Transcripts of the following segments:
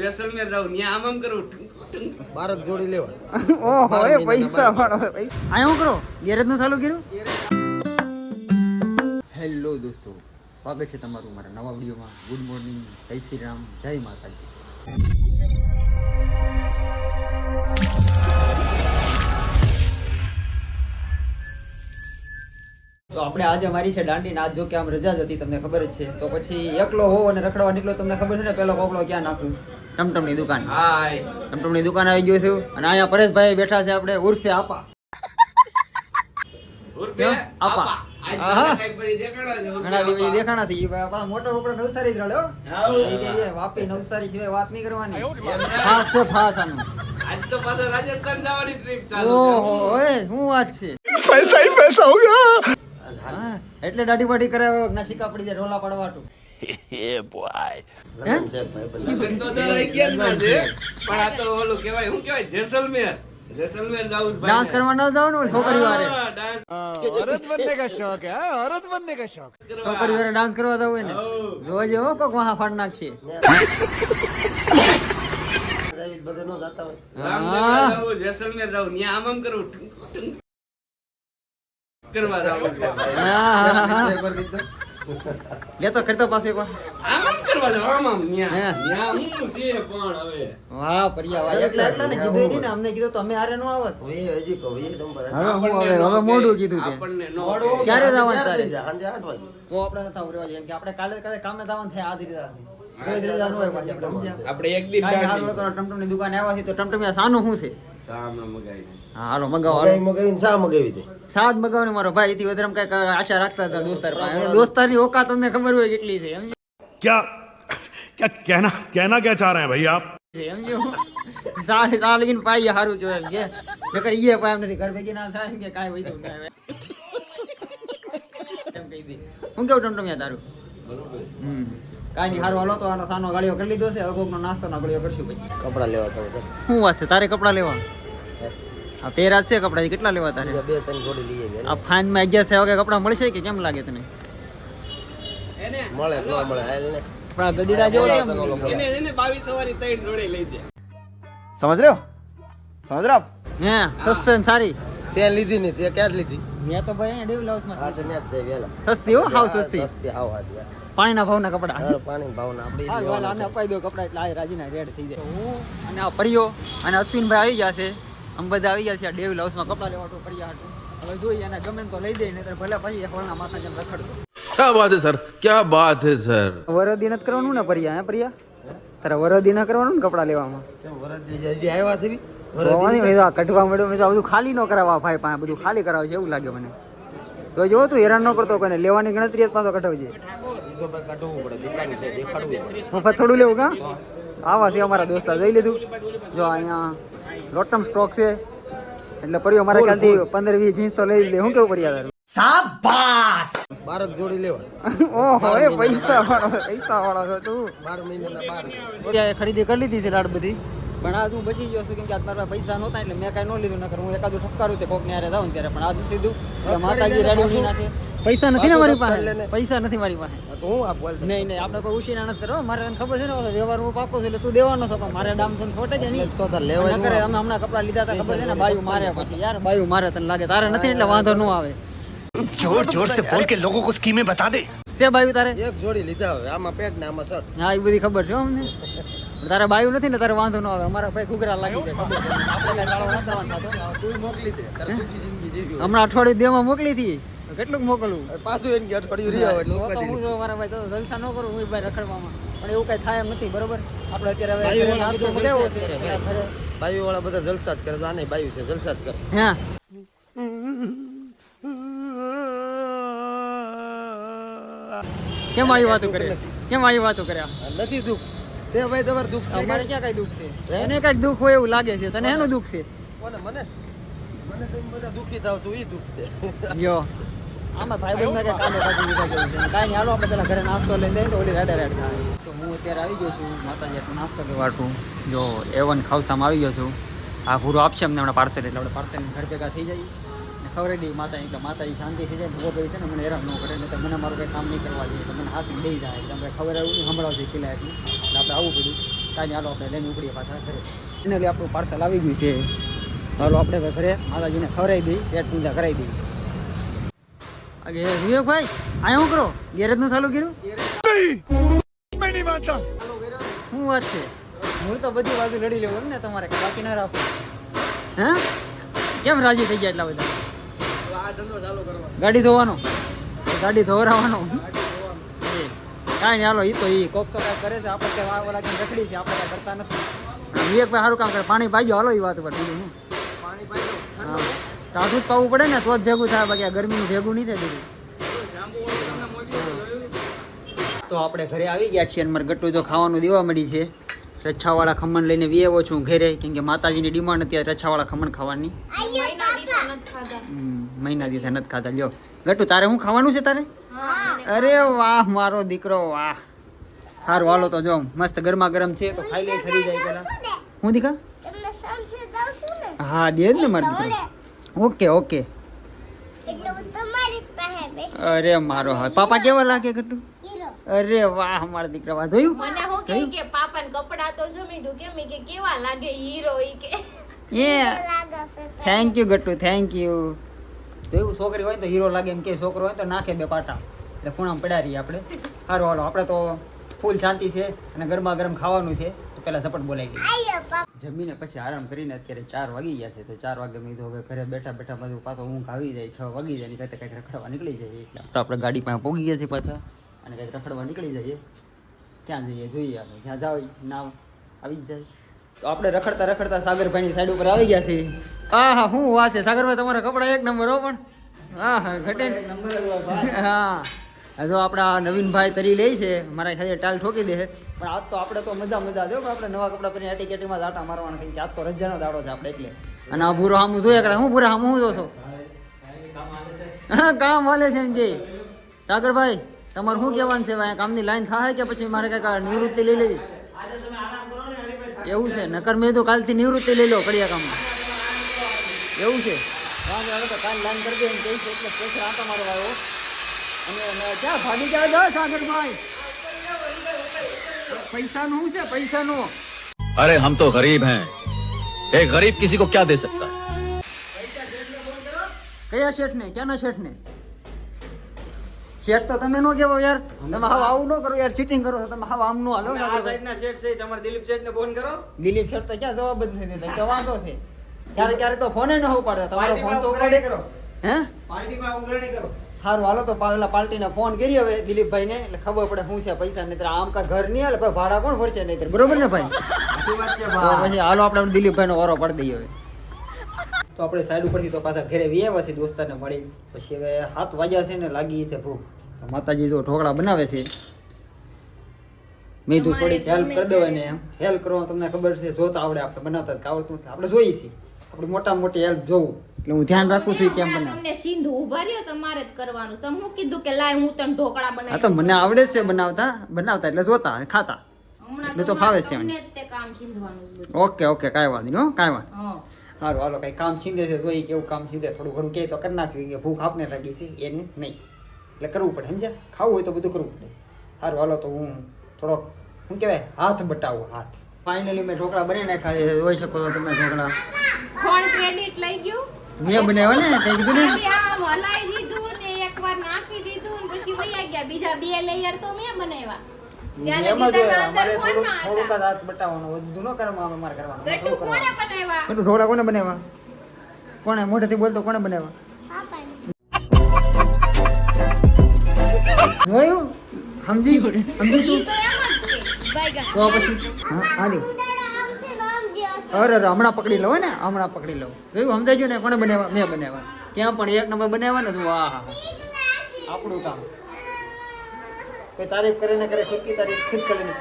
જેસલમેર રહું ત્યાં આમ આમ કરું બારક જોડી લેવા. ઓહો એ પૈસા વાળો અહીંયા હું કરો? ગેરેજનું ચાલુ કર્યું? હેલો દોસ્તો સ્વાગત છે તમારું મારા નવા વિડીયોમાં. ગુડ મોર્નિંગ જય શ્રી રામ જય માતાજી. તો આપણે આજે મારી છે દાંડી ને આજ જો કે આમ રજા જ હતી તમને ખબર જ છે. તો પછી એકલો હોવ અને રખડવા નીકળો તમને ખબર છે ને પેલો કોકડો ક્યાં નાખું? ટમટમની દુકાન. ટમટમની દુકાન આવી ગયું છું અને અહીંયા પરેશભાઈ બેઠા છે આપણે ઉર્ફે આપા. આપા. ઘણા મોટો કપડો નવસારી જ વાપી નવસારી સિવાય વાત નહીં કરવાની. ઓહો ઓય વાત છે? એટલે દાઢી પાડી કરાવે નસીકા પડી જાય રોલા પાડવાટું લગન છે ભાઈ છે લગન તો દર અગિયારમાં છે પણ આ તો ઓલું કહેવાય શું કહેવાય જેસલમેર જેસલમેર જાવું છે ડાન્સ કરવા ન જવાનું હોય છોકરી વારે હા, ડાન્સ औरत बनने का शौक है औरत बनने का शौक કરવા. છોકરી વારે ડાન્સ કરવા જવું હોય ને હાઉ. જોજે હો કોક વાહ ફાડ નાખશે બધે નો જાતા હોય રામદેવરા જાવું, જેસલમેર જાવું ત્યાં આમ આમ કરું ઠુંક, ઠુંક. કરવા જાવું લેતો કરતો પાસે એકવાર. આમ આમ કરવા જાવું, આમ આમ ન્યા. ન્યા હું છે પણ હવે. વાહ પરિયા વાહ. એકલા એકલા ને કીધું નહીં ને અમને કીધું તમે હારે નો આવત હવે હજી કહો એ તમ બધા હવે હું હવે નો હવે. મોઢું કીધું છે આપણને નો મોડું ક્યારે જવાનું તારે? સાંજે 8 વાગે. તો આપણે નતા ઉરેવા જેમ કે આપણે કાલે કાલે કામે જવાનું થાય આ દીધા રોજ રજા ન હોય પાછી આપણે એક દિન નતો, ટમટમની દુકાને આવ્યા છે તો ટમટમિયા સાનું શું છે? દે. હાલો મગાવો મારો ભાઈ વધારે આશા રાખતા હતા દોસ્તારની ખબર હોય કેટલી કે. નકર નથી. ઘર ભેગી ના થાય કે કાઈ હોય હું કેવું ટમટમ તારું? હમ. કાંઈ નહીં હારો તો આનો સાનો કરી લીધો છે. નાસ્તો ના ગાળીઓ કરશું પછી. કપડાં લેવા પડે શું વાત તારે કપડા લેવા? આ પહેરા છે કપડાં કેટલા લેવા તારે? બે ત્રણ જોડી લઈ આ ફાઇનમાં અગિયાર છે કે કપડા મળશે કે કેમ લાગે તને? એને? મળે ન મળે હાલ ને. આપણા ગડીડા નો લોકો. એને એને 22 સવારી ત્રણ જોડે લઈ દે. સમજ રહ્યો? સમજ રહ્યો હે સસ્તી ને સારી. તે લીધી ને તે ક્યાં લીધી? મેં તો ભાઈ ડેવ લાઉસ હા માં તો ત્યાં જ જાય વેલા સસ્તી હો હાવ સસ્તી. સસ્તી હાવ હા ત્યાં. પાણીના ભાવના કપડા. હા, પાણી ભાવના આપણે જ હા, આને અપાઈ દો કપડા એટલે આ રાજીના રેડ થઈ જાય. અને આ પરિયો અને અશ્વિનભાઈ આવી ગયા આમ બધા આવી ગયા છે ડેવી હાઉસમાં કપડાં તો પડ્યા હતું હવે જોઈએ એને ગમે તો લઈ દઈએ નહીં ભલે પછી એક વરના માથા જેમ રખડતું. ક્યાં વાત હે સર? ક્યાં વાત હે સર? વરદી નથી કરવાનું ને પરિયા? હે પરિયા? તારે વરદી ના કરવાનું ને કપડા લેવામાં? વરદી જલ્દી આવ્યા છે કઢવા મળ્યો ખાલી ન કરાવવા ભાઈ પાસે બધું ખાલી કરાવે છે એવું લાગે મને. તો જો તું હેરાન ન કરતો કોઈને લેવાની ગણતરી જ પાછો કઢાવજે મફત થોડું લેવું કા? આવા છે અમારા દોસ્તા જોઈ લીધું. જો અહીંયા લોટમ સ્ટોક છે. એટલે પડ્યો મારા ખ્યાલથી પંદર વીસ જીન્સ તો લઈ લે. હું કેવું પડ્યા તારું બારક જોડી લેવા. ઓહો એ પૈસા વાળો પૈસા વાળો છો તું. બાર મહિનાના બાર. ખરીદી કરી લીધી છે લાડ બધી. પણ આજ હું બચી ગયો છું કેમ કે આજ મારા પાસે નહોતા એટલે મેં કાંઈ ન લીધું નકર હું એકાદું ઠપકારું તે કોકને આરે જાઉં ત્યારે પણ આજ સીધું માતાજી રેડી નાખે પૈસા નથી મારી પાસે? પૈસા નથી મારી પાસે. તો હું આપવા નહીં નહીં આપણે કોઈ ઉશી નાણસ કરો મારે તને ખબર છે ને વ્યવહાર હું પાકો છું એટલે તું દેવાનો છો પણ મારે ડામ થઈને ખોટે જ નહીં તો લેવા કરે અમે હમણાં કપડા લીધા હતા ખબર છે ને બાયુ મારે પછી. યાર બાયુ મારે તને લાગે. તારે નથી એટલે વાંધો ન આવે. જોર જોર સે બોલ કે લોકો કો સ્કીમે બતા દે. તે બાયુ તારે? એક જોડી લીધા હવે આમાં પેટ ને આમાં શર્ટ. હા એ બધી ખબર છે અમને. તારે બાયુ નથી ને તારે વાંધો ન આવે. અમારા ભાઈ ઘુઘરા લાગી જાય આપણે વાંધો વાંધો તું મોકલી દે તારે સુખી જિંદગી જીવી હમણાં અઠવાડિયું દેવામાં મોકલી હતી. કેટલું મોકલું પાછું એને અઠવાડિયું રહ્યા હોય એટલે હું જો મારા ભાઈ તો જલસા ન કરું હું ભાઈ રખડવામાં. પણ એવું કઈ થાય એમ નથી બરોબર? આપણે અત્યારે હવે નાસ્તો વાળા બધા છે જલસા જ કરે, વાળા બધા જલસા જ કરે તો આને બાયું છે જલસા જ કરે. હા. કેમ આવી વાતો કરે? કેમ આવી વાતો કર્યા નથી દુઃખ. તે ભાઈ તમારે દુઃખ છે અમારે ક્યાં કઈ દુઃખ છે? એને કંઈક દુઃખ હોય એવું લાગે છે તને એનું દુઃખ છે? કોને? મને? મને તમે બધા દુઃખી થાવ છો એ દુઃખ છે. જો આમાં ભાઈ બંધ કે આપણે પેલા ઘરે નાસ્તો લઈને જઈએ તો ઓલી રેડે થાય. તો હું અત્યારે આવી ગયો છું, માતાજી નાસ્તો લેવાટું જો એવન ખાવસામાં આવી ગયો છું. આ પૂરો આપશે અમને પાર્સલ એટલે આપણે પાર્સલ ઘર થઈ જાય. ને ખબર દઈ માતા, એટલે માતાજી શાંતિ થઈ જાય ભૂગો કરી છે ને, મને હેરાન ન કરે નહીં મને મારું કંઈ કામ નહીં કરવા જોઈએ મને હાથ લઈ જાય. એટલે આપણે ખબર એવું નહીં સંભળાવશે એટલે. આપણે આવું પડ્યું. કાંઈ હાલો, આપણે લઈને ઉપડીએ પાછા ઘરે. ફાઇનલી આપણું પાર્સલ આવી ગયું છે. હાલો, આપણે ઘરે માતાજીને ખવડાવી દઈએ, પેટ પૂજા કરાવી દઈએ. વિવેકભાઈ અહીંયા શું કરો? ગેરેજનું ચાલુ કર્યું? શું વાત છે? હું તો બધી બાજુ લડી લેવું એમ ને તમારે બાકી ના રાખો. હે? કેમ રાજી થઈ ગયા એટલા બધા? આ ધંધો ચાલુ કરવા ગાડી ધોવાનો. ગાડી ધોવરાવાનો. એ, કાંઈ નહીં હાલો એ તો એ કોક તો કાંઈ કરે છે. આપણે કે આ ઓલા કંઈ રખડી છે આપણે કાંઈ કરતા નથી. વિવેકભાઈ સારું કામ કરે. પાણી પાજો હાલો એ વાત ઉપર. બીજું હું પાણી હા. ટાઢું જ પાવું પડે ને તો જ ભેગું થાય. બાકી આ ગરમીનું ભેગું નહીં થાય મોકલ્યું તો આપણે ઘરે આવી ગયા છીએ અને મારે ગટ્ટુ તો ખાવાનું દેવા મળી છે. રચ્છાવાળા ખમણ લઈને આવ્યો છું ઘરે કેમ કે માતાજીની ડિમાન્ડ હતી રચ્છાવાળા ખમણ ખાવાની. મહિના દિવસે નથી ખાતા. લ્યો ગટ્ટુ તારે શું ખાવાનું છે તારે? અરે વાહ મારો દીકરો વાહ. સારું હાલો તો જો મસ્ત ગરમા ગરમ છે તો ખાઈ લઈ ખરી જાય પેલા હું દીકા હા દે ને મારી દીકરો. Okay okay. એટલે હું તમારી પાસે બેસી અરે મારો હા પાપા કેવા લાગે કટુ? અરે વાહ મારા દીકરા વાહ. જોયું? મને હું કે કે પાપાને કપડા તો જમી દઉં કેમ કે કેવા લાગે હીરો ઈ કે? એ. Thank you Gatu thank you જોયું છોકરી હોય તો હીરો લાગે એમ કે છોકરો હોય તો નાખે બે પાટા. એટલે ખૂણામાં પડ્યા રહીએ આપણે સારું હાલો આપણે તો ફૂલ શાંતિ છે અને ગરમા ગરમ ખાવાનું છે. તો પેલા ઝપટ બોલાવી દઈએ જમીને પછી આરામ કરીને અત્યારે ચાર વાગી ગયા છે તો ચાર વાગે મેં કીધું હવે ઘરે બેઠા બેઠા બધું પાછો ઊંઘ આવી જાય છ વાગી જાય ને કંઈક કંઈક રખડવા નીકળી જાય એટલે. તો આપણે ગાડી પાસે પહોંચી ગયા છે પાછા અને કંઈક રખડવા નીકળી જઈએ. ક્યાં જઈએ જોઈએ આપણે. જ્યાં જાવ ના આવી જ જાય. તો આપણે રખડતા રખડતા સાગરભાઈની સાઈડ ઉપર આવી ગયા છે આ હા હું વાત છે. સાગરભાઈ તમારા કપડા એક નંબર હો પણ. હા હા ઘટે. હા. જો આપણા નવીનભાઈ તરી લે છે, મારા સાથે ટાલ ઠોકી દે છે. પણ આજ તો આપણે તો મજા મજા દો આપણે નવા કપડાં પહેરીને એટીકેટીમાં કેટીમાં આટા મારવાના છે કે આજ તો રજાનો દાડો છે આપણે એટલે. અને આ ભૂરો આમ જોયા કરે, હું ભૂરા આમ હું જોશો? હા, કામ હાલે છે એમ કે. સાગરભાઈ, તમારે શું કહેવાનું છે? ભાઈ કામની લાઈન થાય કે પછી મારે કાંઈક નિવૃત્તિ લઈ લેવી? એવું છે, નકર મેં તો કાલથી નિવૃત્તિ લઈ લો કડિયા કામમાં એવું છે? તો કાલ લાઈન કરી દે એમ કહીશ એટલે પ્રેશર આંટા મારવા આવ્યો. અરે હમ તો ગરીબ હૈ. એ ગરીબ કિસી કો ક્યા દે સકતા કયા શેઠ ને ક્યાંના શેઠ ને શેઠ તો તમે નો કેવો યાર. તમે હાવ આવું નો કરો યાર ચીટિંગ કરો તમે હાવ આમ નો હાલો આ સાઈડ ના શેઠ છે તમારા દિલીપ શેઠ ને ફોન કરો. દિલીપ શેઠ તો ક્યાં જવાબ જ નથી દેતા તો વાંધો છે. ક્યારે ક્યારે તો ફોને ન પાડે તમારો ફોન તો ઉપાડે કરો. હે? પાર્ટીમાં ઉઘરાણી કરો. સારું હાલો તો પેલા પાર્ટીને ફોન કરી હવે દિલીપભાઈને એટલે ખબર પડે શું છે પૈસા નહીં આમ કા ઘર નહીં હાલે ભાઈ ભાડા કોણ ભરશે નહીં બરોબર ને ભાઈ? પછી હાલો આપણે દિલીપભાઈનો વારો પડી દઈએ હવે. તો આપણે સાઈડ ઉપરથી તો પાછા ઘરે વ્યાવ્યા છે દોસ્તારને મળી પછી હવે હાથ વાગ્યા છે ને લાગી છે ભૂખ. માતાજી જો ઢોકળા બનાવે છે. મેં તું થોડીક હેલ્પ કરી દઉં ને એમ. હેલ્પ કરવા તમને ખબર છે જોતા આવડે આપણે બનાવતા આવડતું નથી આપણે જોઈએ છીએ. આપણે મોટા મોટી હેલ્પ જોવું એટલે હું ધ્યાન રાખું છું કેમ હમણાં તમને સિંધુ ઊભા રહ્યો તમારે જ કરવાનું. તમે હું કીધું કે લાય હું તને ઢોકળા હા બનાવી તો મને આવડે છે બનાવતા. બનાવતા એટલે જોતા અને ખાતા. હમણાં તો ફાવે છે મને. તે કામ સિંધવાનું ઓકે ઓકે કાંઈ વાંધો નહીં હો કાંઈ વાંધો હારું સારું હાલો કંઈ કામ સિંધે છે જોઈ કેવું કામ સિંધે? થોડું ઘણું કહે તો કરી નાખ્યું કે ભૂખ આપને લાગી છે એને નહીં. એટલે કરવું પડે સમજ્યા? ખાવું હોય તો બધું કરવું પડે. સારું હાલો તો હું થોડોક શું કહેવાય હાથ બટાવું હાથ. ફાઇનલી મેં ઢોકળા બની નાખ્યા છે. જોઈ શકો છો તમે ઢોકળા. કોણ ક્રેડિટ લઈ ગયું? મેં બનાવ્યો ને તે કીધું ને. આમ હલાઈ દીધું ને એકવાર નાખી દીધું ને પછી વયા ગયા બીજા બે લેયર તો મેં બનાવ્યા. ઢોકળા કોને બનાવ્યા? કોણે મોઢેથી બોલતો કોણે બનાવ્યા? જોયું? સમજી સમજી તું? તો પછી હા. અરે અરે હમણાં પકડી લો ને હમણાં પકડી લો જોયું? સમજાજો ને? કોને બનાવ્યા? મેં બનાવ્યા. ત્યાં પણ એક નંબર બનાવ્યા ને તું આ હા આપણું કામ. કોઈ તારીફ કરે ને કરે ખુદ તારીફ ખુદ કરીને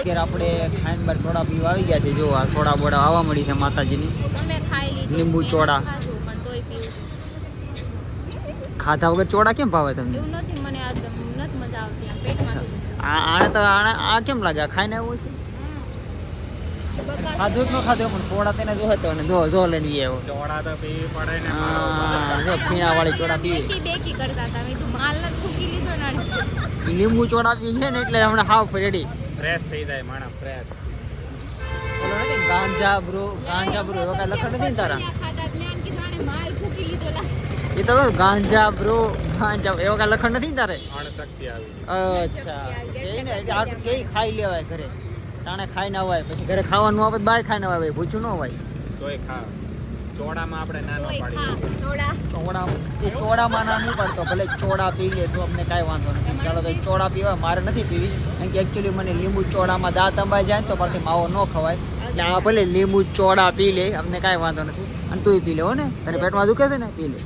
અત્યારે આપણે ખાઈન બાર સોડા પીવા આવી ગયા છે. જો આ સોડા બોડા આવવા મળી છે માતાજીની. લીંબુ ચોળા. ખાધું, વગર ચોડા કેમ ભાવે તમને? એવું નથી મને આ દમ- નથી મજા આવતી આમ પેટમાં દુખે. આ આને તો આણે આ કેમ લાગે? ખાઈને આવ્યું છે. ખાધું જ ન ખાધું પણ થોડા તેને જો હતો અને જો જો લઈને આવ્યો. ચોળા તો પીવી પડે ને જો પીણા વાળી ચોડા પીવે બેકી બેકી કરતા હતા. મેં કીધું માલ નથી ફૂકી લીધો ને લીંબુ ચોડા પી છે ને એટલે હમણાં હાવ રેડી ફ્રેશ થઈ જાય માણસ ફ્રેશ ગાંજા બ્રો ગાંજા બ્રો એવા કઈ લખણ નથી તારા? એ તો ગાંજા બ્રો એવા કાંઈ લખણ નથી તારે? અચ્છા. એ ને એટલે આટલું કેઈ ખાઈ લેવાય ઘરે. તાણે ખાઈ ના અવાય પછી ઘરે ખાવાનું આવે બહાર ખાઈ ના અવાય ભૂખ્યું ન હોય તોય ખા. ચોડામાં આપણે ના કોઈ પાડીએ ખા થોડા ચોડા એ ચોડામાં ના નહીં પડતો ભલે ચોડા પી લે તો અમને કાંઈ વાંધો નથી. ચાલો તો ચોડા પીવા મારે નથી પીવી કારણ કે એકચ્યુઅલી મને લીંબુ ચોડામાં દાંત અંબાઈ જાય ને તો પરથી માવો ન ખવાય. એટલે આ ભલે લીંબુ ચોડા પી લે અમને કાંઈ વાંધો નથી. અને તું પી લે હો ને. તને પેટમાં દુખે છે ને? પી લે.